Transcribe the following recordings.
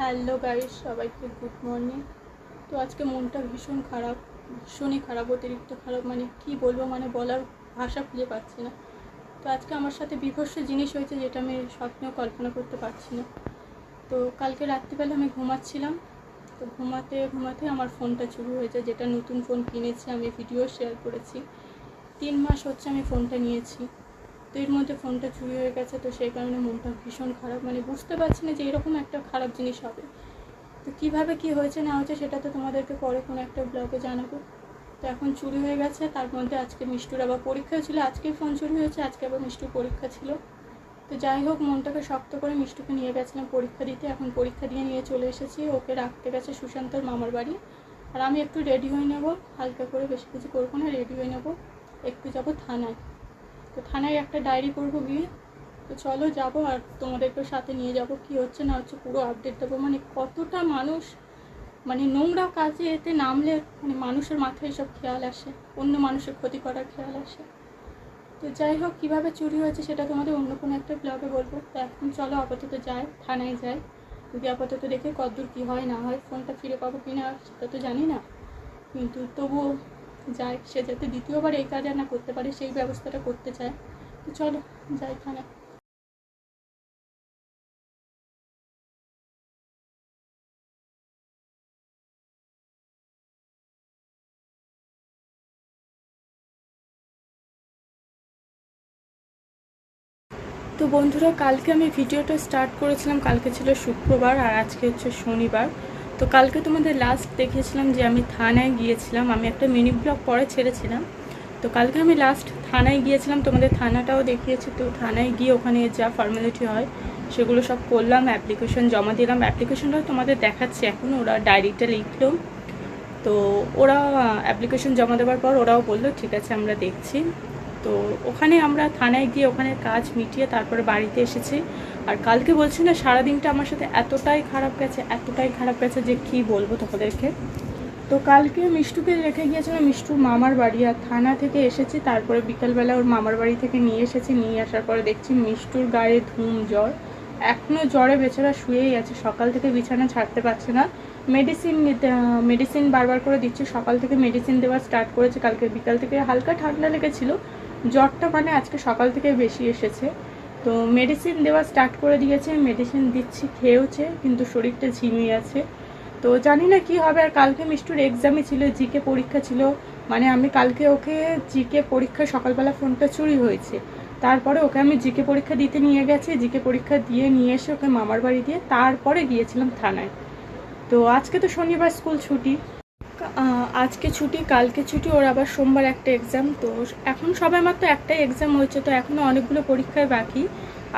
Hello guys সবাইকে good morning তো আজকে মনটা ভীষণ খারাপ, ভীষণই খারাপ, অতিরিক্ত খারাপ মানে কি বলব মানে বলার ভাষা খুঁজে পাচ্ছি না। তো আজকে আমার সাথে বিভৎস জিনিস হয়েছে যেটা আমি স্বপ্নেও কল্পনা করতে পারছি না। তো কালকে রাত্রিবেলা আমি ঘুমাচ্ছিলাম, তো ঘুমাতে ঘুমাতে আমার ফোনটা চুরি হয়েছে যেটা নতুন ফোন কিনেছি, আমি ভিডিও শেয়ার করেছি। তিন মাস হচ্ছে আমি ফোনটা নিয়েছি। তো এর মধ্যে ফোনটা চুরি হয়ে গেছে, তো সেই কারণে মনটা ভীষণ খারাপ। মানে বুঝতে পারছি না যে এরকম একটা খারাপ জিনিস হবে। তো কীভাবে কি হয়েছে, না হয়েছে, সেটা তো তোমাদেরকে পরে কোনো একটা ব্লগে জানাব। তো এখন চুরি হয়ে গেছে, তার মধ্যে আজকে মিষ্টুর আবার পরীক্ষা ছিল। আজকেই ফোন চুরি হয়েছে, আজকে আবার মিষ্টুর পরীক্ষা ছিল। তো যাই হোক, মনটাকে শক্ত করে মিষ্টুকে নিয়ে গেছিলাম পরীক্ষা দিতে। এখন পরীক্ষা দিয়ে নিয়ে চলে এসেছি। ওকে রাখতে গেছে সুশান্তর মামার বাড়ি। আর আমি একটু রেডি হয়ে নেব। হালকা করে বেশি কিছু করব না রেডি হয়ে নেব। একটু যাব থানায়। তো থানায় একটা ডায়েরি করব গিয়ে। তো চলো যাব আর তোমাদেরকে সাথে নিয়ে যাব কি হচ্ছে না হচ্ছে পুরো আপডেট দেবো। মানে কতটা মানুষ মানে নোংরা কাজে এতে নামলে মানে মানুষের মাথায় সব খেয়াল আসে, অন্য মানুষের ক্ষতি করার খেয়াল আসে। তো যাই হোক, কীভাবে চুরি হয়েছে সেটা তোমাদের অন্য কোনো একটা ব্লগে বলব। তো এখন চলো আপাতত যাই, থানায় যাই। গিয়ে আপাতত দেখে কতদূর কী হয় না হয় ফোনটা ফিরে পাবো কি না সেটা তো জানি না। কিন্তু তবুও যাই সে যাতে দ্বিতীয়বার এই কাজ না করতে পারে, সেই ব্যবস্থাটা করতে চায়। তো চলো, যাই থানায় তো বন্ধুরা, কালকে আমি ভিডিওটা স্টার্ট করেছিলাম, কালকে ছিল শুক্রবার আর আজকে হচ্ছে শনিবার। তো কালকে তোমাদের লাস্ট দেখিয়েছিলাম যে আমি থানায় গিয়েছিলাম। আমি একটা মিনি ব্লগ পরে ছেড়েছিলাম। তো কালকে আমি লাস্ট থানায় গিয়েছিলাম। তোমাদের থানাটাও দেখিয়েছি। তো থানায় গিয়ে ওখানে যা ফর্মালিটি হয়, সেগুলো সব করলাম অ্যাপ্লিকেশন জমা দিলাম। অ্যাপ্লিকেশনটাও তোমাদের দেখাচ্ছি এখন। ওরা ডায়েরিটা লিখলো। তো ওরা অ্যাপ্লিকেশন জমা দেওয়ার পর ওরাও বলল, ঠিক আছে, আমরা দেখছি। তো ওখানে আমরা থানায় গিয়ে ওখানে কাজ মিটিয়ে তারপরে বাড়িতে এসেছি। আর কালকে বলছি না, সারাদিনটা আমার সাথে এতটাই খারাপ গেছে, এতটাই খারাপ গেছে যে কি বলব তোমাদেরকে। তো কালকে মিষ্টুকে রেখে গিয়েছিলাম মিষ্টু মামার বাড়ি। আর থানা থেকে এসেছি, তারপরে বিকালবেলা ওর মামার বাড়ি থেকে নিয়ে এসেছি, নিয়ে আসার পরে দেখছি মিষ্টুর গায়ে ধুম, জ্বর। এখনও জ্বরে বেচারা শুয়েই আছে, সকাল থেকে বিছানা ছাড়তে পারছে না। মেডিসিন নিতে, মেডিসিন বারবার করে দিচ্ছে, সকাল থেকে মেডিসিন দেওয়া স্টার্ট করেছে, কালকে বিকাল থেকে হালকা ঠান্ডা লেগেছিল। জ্বরটা মানে আজকে সকাল থেকে বেশি এসেছে। তো মেডিসিন দেওয়া স্টার্ট করে দিয়েছে মেডিসিন দিচ্ছি, খেয়েওছে, কিন্তু শরীরটা ঝিমিয়ে আছে। তো জানি না কি হবে, আর কালকে মিষ্টুর এক্সামই ছিল জিকে পরীক্ষা ছিল। মানে আমি কালকে ওকে জিকে পরীক্ষা, সকালবেলা ফোনটা চুরি হয়েছে। তারপরে ওকে আমি জিকে পরীক্ষা দিতে নিয়ে গেছি জিকে পরীক্ষা দিয়ে নিয়ে এসে ওকে মামার বাড়ি দিয়ে তারপরে গিয়েছিলাম থানায়। তো আজকে তো শনিবার স্কুল ছুটি। আজকে ছুটি, কালকে ছুটি, ওর আবার সোমবার একটা এক্সাম তো এখন সবাই মাত্র একটাই এক্সাম হয়েছে, তো এখনও অনেকগুলো পরীক্ষায় বাকি।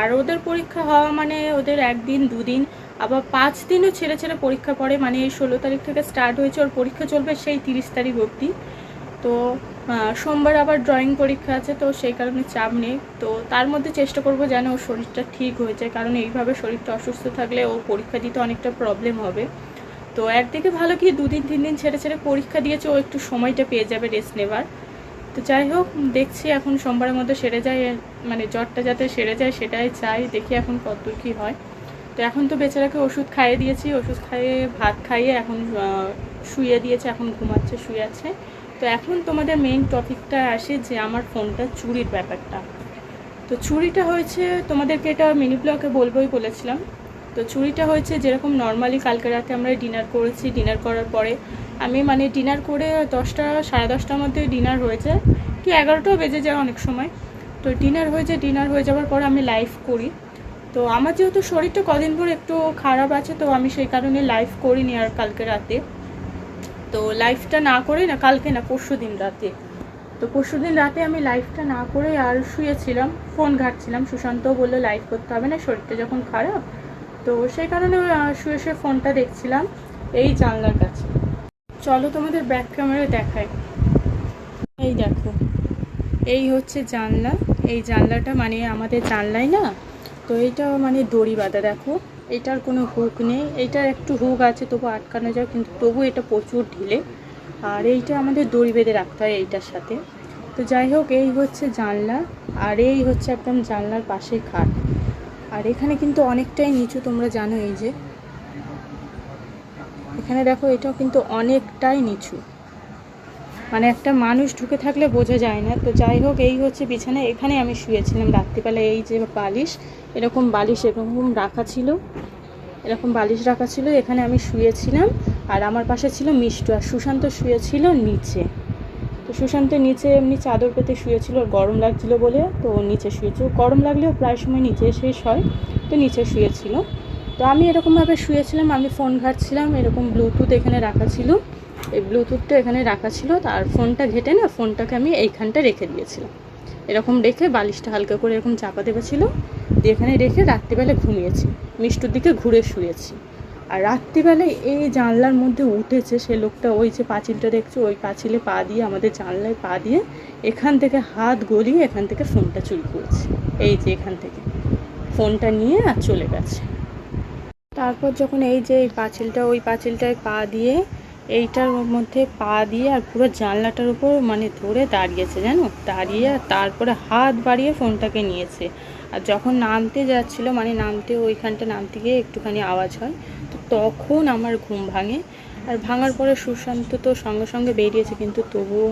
আর ওদের পরীক্ষা হওয়া মানে ওদের একদিন, দুদিন, আবার পাঁচ দিনও ছেড়ে ছেড়ে পরীক্ষা পড়ে মানে এই ষোলো তারিখ থেকে স্টার্ট হয়েছে, ওর পরীক্ষা চলবে সেই তিরিশ তারিখ অবধি। তো সোমবার আবার ড্রয়িং পরীক্ষা আছে, তো সেই কারণে চাপ নেই। তো তার মধ্যে চেষ্টা করব যেন ওর শরীরটা ঠিক হয়ে যায়, কারণ এইভাবে শরীরটা অসুস্থ থাকলে ও পরীক্ষা দিতে অনেকটা প্রবলেম হবে। তো একদিকে ভালো কি দুদিন তিন দিন ছেড়ে ছেড়ে পরীক্ষা দিয়েছে, ও একটু সময়টা পেয়ে যাবে রেস্ট নেবার। তো যাই হোক, দেখছি এখন সোমবারের মধ্যে সেরে যায় মানে জ্বরটা যাতে সেরে যায় সেটাই চাই, দেখি এখন কতদূর কী হয়। তো এখন তো বেচারাকে ওষুধ খাইয়ে দিয়েছি, ওষুধ খাইয়ে, ভাত খাইয়ে এখন শুয়ে দিয়েছে, এখন ঘুমাচ্ছে, শুয়ে আছে। তো এখন তোমাদের মেইন টপিকটা আসে যে আমার ফোনটা চুরির ব্যাপারটা। তো চুরিটা হয়েছে, তোমাদেরকে এটা মিনি ব্লকে বলবোই বলেছিলাম। তো চুরিটা হয়েছে যেরকম নর্মালি কালকে রাতে আমরা ডিনার করেছি ডিনার করার পরে আমি মানে ডিনার করে দশটা, সাড়ে দশটার মধ্যে ডিনার হয়েছে, কি এগারোটাও বেজে যায় অনেক সময়। তো ডিনার হয়েছে ডিনার হয়ে যাওয়ার পর আমি লাইভ করি। তো আমার যেহেতু শরীরটা কদিন পর একটু খারাপ আছে, তো আমি সেই কারণে লাইভ করিনি আর কালকে রাতে। তো লাইভটা না করে না, কালকে না, পরশু দিন রাতে। তো পরশু দিন রাতে আমি লাইভটা না করে আর শুয়েছিলাম ফোন ঘাটছিলাম। সুশান্তও বলল লাইভ করতে হবে না, শরীরটা যখন খারাপ তো সেই কারণে শুয়ে শুয়ে ফোনটা দেখছিলাম এই জানলার কাছে। চলো তোমাদের ব্যাক ক্যামেরা দেখায় এই দেখো, এই হচ্ছে জানলা। এই জানলাটা মানে আমাদের জানলাই না? তো এইটা মানে দড়ি বাঁধা, দেখো। এটার কোনো হুক নেই। এইটার একটু হুক আছে, তবু আটকানো যায়, কিন্তু তবু এটা প্রচুর ঢিলে। আর এইটা আমাদের দড়ি বেঁধে রাখতে হয় এইটার সাথে। তো যাই হোক, এই হচ্ছে জানলা। আর এই হচ্ছে একদম জানলার পাশে খাট। আর এখানে কিন্তু অনেকটাই নিচু, তোমরা জানো এই যে। এখানে দেখো, এটাও কিন্তু অনেকটাই নিচু। মানে একটা মানুষ ঢুকে থাকলে বোঝা যায় না। তো যাই হোক, এই হচ্ছে বিছানা। এখানে আমি শুয়েছিলাম রাত্রিবেলা, এই যে বালিশ, এরকম বালিশ এরকম রাখা ছিল। এরকম বালিশ রাখা ছিল, এখানে আমি শুয়েছিলাম। আর আমার পাশে ছিল মিষ্টু, আর সুশান্ত শুয়েছিল নিচে। তো সুশান্ত নিচে এমনি চাদর পেতে শুয়েছিল, ওর গরম লাগছিল বলে তো নিচে শুয়েছিল গরম লাগলেও প্রায় সময় নিচে শেষ হয়, তো নিচে শুয়েছিল। তো আমি এরকমভাবে শুয়েছিলাম, আমি ফোন ঘাটছিলাম, এরকম ব্লুটুথ এখানে রাখা ছিল। এই ব্লুটুথটা এখানে রাখা ছিল তার ফোনটা ঘেটে না, ফোনটাকে আমি এইখানটা রেখে দিয়েছিলাম। এরকম রেখে বালিশটা হালকা করে এরকম চাপা দেওয়া ছিল, দিয়ে এখানে রেখে রাত্রিবেলা ঘুমিয়েছি, মিষ্টুর দিকে ঘুরে শুয়েছি। আর রাত্রিবেলায় এই জানলার মধ্যে উঠেছে, সে লোকটা ওই যে পাঁচিলটা দেখছ, ওই পাঁচিলে পা দিয়ে আমাদের জানলায় পা দিয়ে এখান থেকে হাত গলিয়ে এখান থেকে ফোনটা চুরি করেছে। এই যে এখান থেকে। ফোনটা নিয়ে আর চলে গেছে। তারপর যখন এই যে এই পাঁচিলটা, ওই পাঁচিলটায় পা দিয়ে, এইটার মধ্যে পা দিয়ে আর পুরো জানলাটার উপর মানে ধরে দাঁড়িয়েছে জানো? দাঁড়িয়ে আর তারপরে হাত বাড়িয়ে ফোনটাকে নিয়েছে। আর যখন নামতে যাচ্ছিল মানে নামতে ওইখানটা নামতে গিয়ে একটুখানি আওয়াজ হয় তখন আমার ঘুম ভাঙে। আর ভাঙার পরে সুশান্ত তো সঙ্গে সঙ্গে বেরিয়েছে, কিন্তু তবুও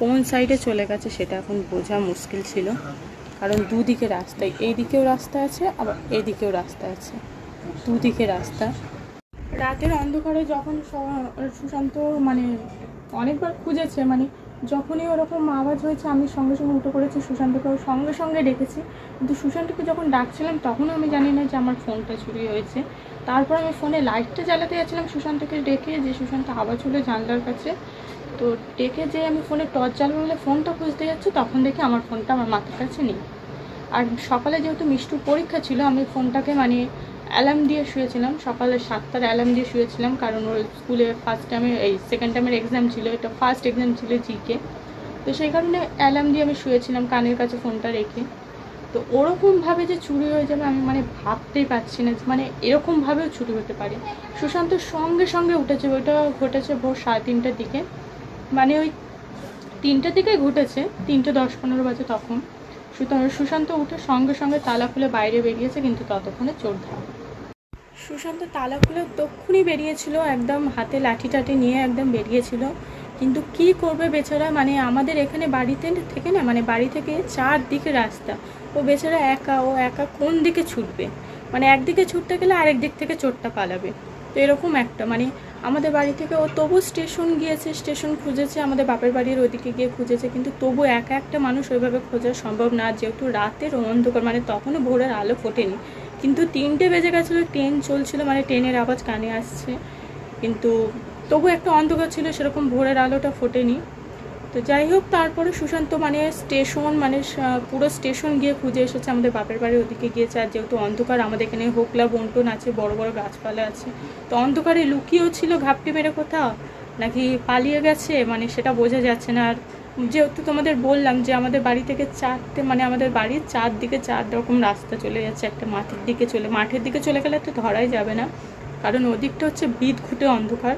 কোন সাইডে চলে গেছে সেটা এখন বোঝা মুশকিল ছিল। কারণ দুদিকে রাস্তায়, এইদিকেও রাস্তা আছে, আবার এদিকেও রাস্তা আছে। দুদিকে রাস্তা। রাতের অন্ধকারে যখন সুশান্ত মানে অনেকবার খুঁজেছে মানে যখনই ওরকম আওয়াজ হয়েছে, আমি সঙ্গে সঙ্গে উঠে পড়েছি সুশান্তকে, ওর সঙ্গে সঙ্গে ডেকেছি। কিন্তু সুশান্তকে যখন ডাকছিলাম, তখনও আমি জানি না যে আমার ফোনটা চুরি হয়েছে। তারপর আমি ফোনে লাইটটা জ্বালাতে যাচ্ছিলাম সুশান্তকে ডেকে, যে সুশান্ত আওয়াজ হলো জানলার কাছে। তো ডেকে যে আমি ফোনে টর্চ জ্বালাবো বলে ফোনটা খুঁজতে যাচ্ছি, তখন দেখি আমার ফোনটা আমার মাথার কাছে নেই। আর সকালে যেহেতু মিষ্টুর পরীক্ষা ছিল, আমি ফোনটাকে মানে অ্যালার্ম দিয়ে শুয়েছিলাম। সকালে সাতটার অ্যালার্ম দিয়ে শুয়েছিলাম কারণ ওর স্কুলে ফার্স্ট টাইমে এই সেকেন্ড টাইমের এক্সাম ছিল, এটা ফার্স্ট এক্সাম ছিল জিকে তো সেই কারণে অ্যালার্ম দিয়ে আমি শুয়েছিলাম, কানের কাছে ফোনটা রেখে। তো ওরকমভাবে যে চুরি হয়ে যাবে আমি মানে ভাবতেই পারছি না মানে এরকমভাবেও চুরি হতে পারে। সুশান্ত সঙ্গে সঙ্গে উঠেছে, ওইটা ঘটেছে ভোর সাড়ে তিনটার দিকে। মানে ওই তিনটের দিকে ঘটেছে, তিনটে দশ পনেরো বাজে তখন। সুশান্ত উঠে সঙ্গে সঙ্গে তালা খুলে বাইরে বেরিয়েছে, কিন্তু ততক্ষণে চোর ধরা। সুশান্ত তালা খুলে তক্ষুনি বেরিয়েছিল, একদম হাতে লাঠি টাঠি নিয়ে একদম বেরিয়েছিল। কিন্তু কি করবে বেচারা? মানে আমাদের এখানে বাড়িতে থেকে না মানে বাড়ি থেকে চারদিকে রাস্তা। ও বেচারা একা, ও একা কোন দিকে ছুটবে? মানে একদিকে ছুটতে গেলে আরেক দিক থেকে চোরটা পালাবে। তো এরকম একটা মানে আমাদের বাড়ি থেকে ও তবু স্টেশন গিয়েছে, স্টেশন খুঁজেছে, আমাদের বাপের বাড়ির ওদিকে গিয়ে খুঁজেছে, কিন্তু তবু একা একটা মানুষ ওইভাবে খোঁজা সম্ভব না। যেহেতু রাতের অন্ধকার মানে তখনও ভোরের আলো ফোটেনি। কিন্তু তিনটে বেজে গেছিল, ট্রেন চলছিল মানে ট্রেনের আওয়াজ কানে আসছে। কিন্তু তবু একটা অন্ধকার ছিল, সেরকম ভোরের আলোটা ফোটেনি। তো যাই হোক তারপরে সুশান্ত মানে স্টেশন মানে পুরো স্টেশন গিয়ে খুঁজে এসেছে আমাদের বাপের বাড়ির ওদিকে গিয়েছে আর যেহেতু অন্ধকার, আমাদের এখানে হোকলা, বন্টন আছে, বড় বড় গাছপালা আছে। তো অন্ধকারে লুকিয়েও ছিল ঘাপটি মেরে কোথাও? নাকি পালিয়ে গেছে? মানে সেটা বোঝা যাচ্ছে না। আর যেহেতু তোমাদের বললাম যে আমাদের বাড়ি থেকে চারটে মানে আমাদের বাড়ির চারদিকে চার রকম রাস্তা চলে যাচ্ছে। একটা মাঠের দিকে চলে, মাঠের দিকে চলে গেলে তো ধরাই যাবে না। কারণ ওদিকটা হচ্ছে বিদ খুঁটে অন্ধকার।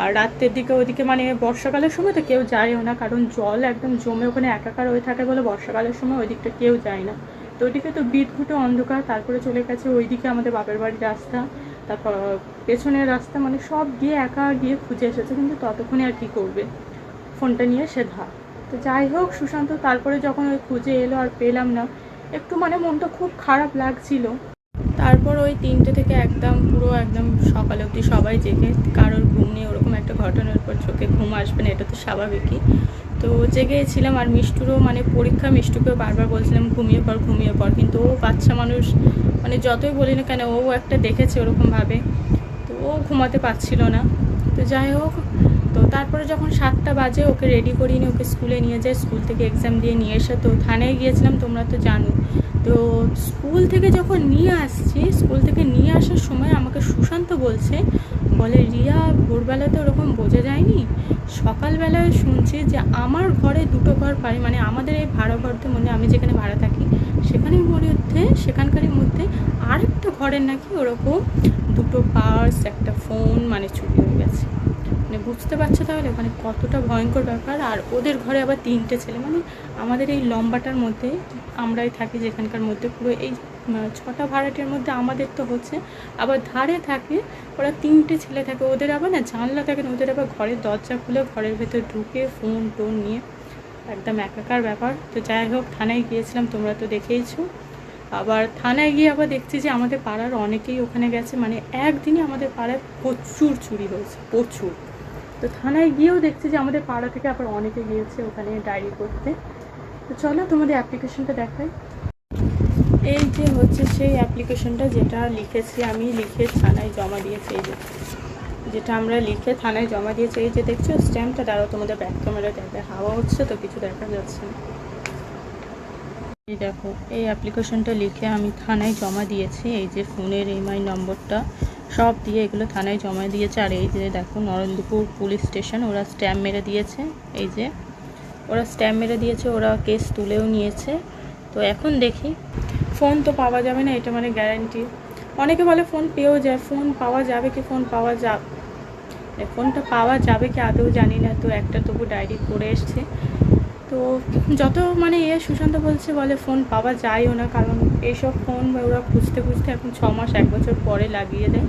আর রাতের দিকে ওদিকে মানে বর্ষাকালের সময় তো কেউ যায়ও না, কারণ জল একদম জমে ওখানে একাকার হয়ে থাকে বলে বর্ষাকালের সময় ওই দিকটা কেউ যায় না। তো ওইদিকে তো বিদ খুঁটে অন্ধকার, তারপরে চলে গেছে ওইদিকে আমাদের বাপের বাড়ির রাস্তা, তারপর পেছনের রাস্তা মানে সব গিয়ে একা গিয়ে খুঁজে এসেছে, কিন্তু ততক্ষণে আর কি করবে? ফোনটা নিয়ে সে ধা। তো যাই হোক, সুশান্ত, তারপরে যখন ওই খুঁজে এলো আর পেলাম না, একটু মানে মনটা খুব খারাপ লাগছিল। তারপর ওই তিনটে থেকে একদম পুরো একদম সকালে অবধি সবাই জেগে, কারোর ঘুম নেই, ওরকম একটা ঘটনার পর চোখে ঘুম আসবে না, এটা তো স্বাভাবিকই। তো জেগেছিলাম আর মিষ্টুরও মানে পরীক্ষা, মিষ্টুকেও বারবার বলছিলাম, ঘুমিয়ে পর ঘুমিয়ে পর কিন্তু ও বাচ্চা মানুষ মানে যতই বলি না কেন, ও একটা দেখেছে ওরকমভাবে। তো ও ঘুমাতে পারছিল না। তো যাই হোক তো তারপরে যখন সাতটা বাজে, ওকে রেডি করিয়ে নিয়ে ওকে স্কুলে নিয়ে যায়। স্কুল থেকে এক্সাম দিয়ে নিয়ে এসে তো থানায় গিয়েছিলাম, তোমরা তো জানো। তো স্কুল থেকে যখন নিয়ে আসছি, স্কুল থেকে নিয়ে আসার সময় আমাকে সুশান্ত বলছে, বলে, রিয়া ভোরবেলাতে ওরকম বোঝা যায়নি। সকালবেলায় শুনছি যে আমার ঘরে দুটো ঘর পাই মানে আমাদের এই ভাড়া ঘরতে মধ্যে আমি যেখানে ভাড়া থাকি সেখানের মধ্যে সেখানকারের মধ্যে আরেকটা ঘরের নাকি ওরকম দুটো পার্স একটা ফোন মানে চুরি হয়ে গেছে। মানে বুঝতে পারছ তাহলে মানে কতটা ভয়ঙ্কর ব্যাপার? আর ওদের ঘরে আবার তিনটে ছেলে। মানে আমাদের এই লম্বাটার মধ্যে আমরাই থাকি, যেখানকার মধ্যে পুরো এই ছটা ভাড়াটের মধ্যে আমাদের তো হচ্ছে। আবার ধারে থাকে, ওরা তিনটে ছেলে থাকে। ওদের আবার না জানলা থাকে না, ওদের আবার ঘরের দরজা খুলে ঘরের ভেতর ঢুকে ফোন টোন নিয়ে একদম একাকার ব্যাপার। তো যাই হোক, থানায় গিয়েছিলাম, তোমরা তো দেখেইছো। আবার থানায় গিয়ে আবার দেখছি যে আমাদের পাড়ার অনেকেই ওখানে গেছে। মানে একদিনে আমাদের পাড়ায় প্রচুর চুরি হয়েছে, প্রচুর। তো থানায় গিয়েও দেখছি যে আমাদের পাড়া থেকে আবার অনেকে গিয়েছে ওখানে ডায়েরি করতে। তো চলো তোমাদের অ্যাপ্লিকেশনটা দেখাই। এই যে হচ্ছে সেই অ্যাপ্লিকেশনটা যেটা লিখেছি আমি, লিখে থানায় জমা দিয়েছি এই যে। যেটা আমরা লিখে থানায় জমা দিয়েছি, এই যে দেখছ, স্ট্যাম্পটা দাঁড়াও তোমাদের ব্যাক ক্যামেরা দেখবে হাওয়া হচ্ছে তো কিছু দেখা যাচ্ছে না। এই দেখো, এই অ্যাপ্লিকেশনটা লিখে আমি থানায় জমা দিয়েছি। এই যে ফোনের এমআই নম্বরটা, সব দিয়ে এগুলো থানায় জমা দিয়েছে। আর এই যে দেখো, নরেন্দ্রপুর পুলিশ স্টেশন, ওরা স্ট্যাম্প মেরে দিয়েছে। এই যে, ওরা স্ট্যাম্প মেরে দিয়েছে, ওরা কেস তুলেও নিয়েছে। তো এখন দেখি, ফোন তো পাওয়া যাবে না, এটা মানে গ্যারান্টি অনেকে বলে ফোন পেয়েও যায়, ফোন পাওয়া যাবে কি ফোন পাওয়া যা, ফোনটা পাওয়া যাবে কি আদৌ জানি না। তো একটা তবু ডায়েরি করে এসছে। তো যত মানে এ সুশান্ত বলছে বলে ফোন পাওয়া যায়ও না, কারণ এইসব ফোন ওরা খুঁজতে খুঁজতে এখন ছ মাস, এক বছর পরে লাগিয়ে দেয়।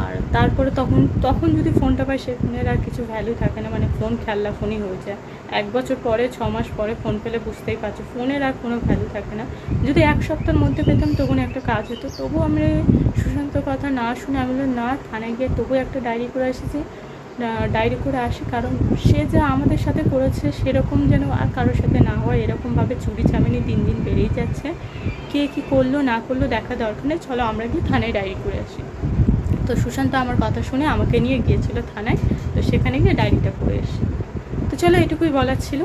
আর তারপরে তখন তখন যদি ফোনটা পায় সে ফোনের আর কিছু ভ্যালু থাকে না মানে ফোন খেলনা ফোনই হয়ে যায়। এক বছর পরে, ছ মাস পরে ফোন পেলে বুঝতেই পারছ ফোনের আর কোনো ভ্যালু থাকে না। যদি এক সপ্তাহের মধ্যে পেতাম তখন একটা কাজ হতো। তবু আমি সুশান্তর কথা না শুনে আমি বললাম, না, থানায় গিয়ে তবু একটা ডায়েরি করে এসেছি। ডায়েরি করে আসি, কারণ সে যা আমাদের সাথে করেছে সেরকম যেন আর কারোর সাথে না হয়, এরকমভাবে চুরি চামিনি দিন দিন বেড়েই যাচ্ছে। কে কী করল, না করল দেখা দরকার নেই, চলো আমরা গিয়ে থানায় ডায়েরি করে আসি। তো সুশান্ত আমার কথা শুনে আমাকে নিয়ে গিয়েছিল থানায়, তো সেখানে গিয়ে ডায়েরিটা করে এসে। তো চলো এটুকুই বলার ছিল।